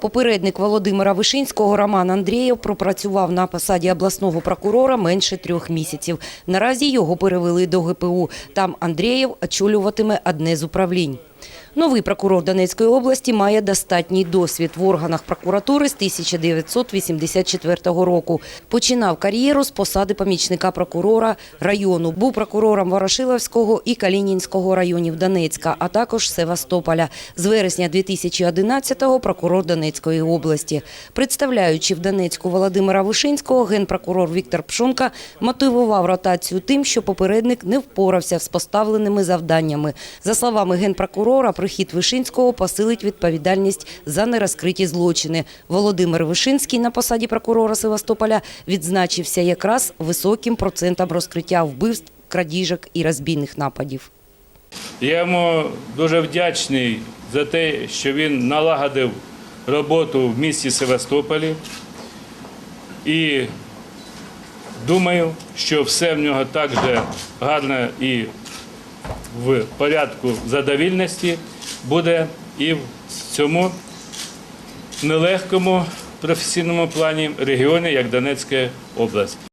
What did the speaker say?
Попередник Володимира Вишинського Роман Андрієв пропрацював на посаді обласного прокурора менше трьох місяців. Наразі його перевели до ГПУ. Там Андрієв очолюватиме одне з управлінь. Новий прокурор Донецької області має достатній досвід в органах прокуратури з 1984 року. Починав кар'єру з посади помічника прокурора району. Був прокурором Ворошиловського і Калінінського районів Донецька, а також Севастополя. З вересня 2011-го прокурор Донецької області. Представляючи в Донецьку Володимира Вишинського, генпрокурор Віктор Пшонка мотивував ротацію тим, що попередник не впорався з поставленими завданнями. За словами генпрокурора, прихід Вишинського посилить відповідальність за нерозкриті злочини. Володимир Вишинський на посаді прокурора Севастополя відзначився якраз високим процентом розкриття вбивств, крадіжок і розбійних нападів. Я йому дуже вдячний за те, що він налагодив роботу в місті Севастополі. І думаю, що все в нього так же гарно і в порядку задовільності буде і в цьому нелегкому професійному плані регіоні, як Донецька область.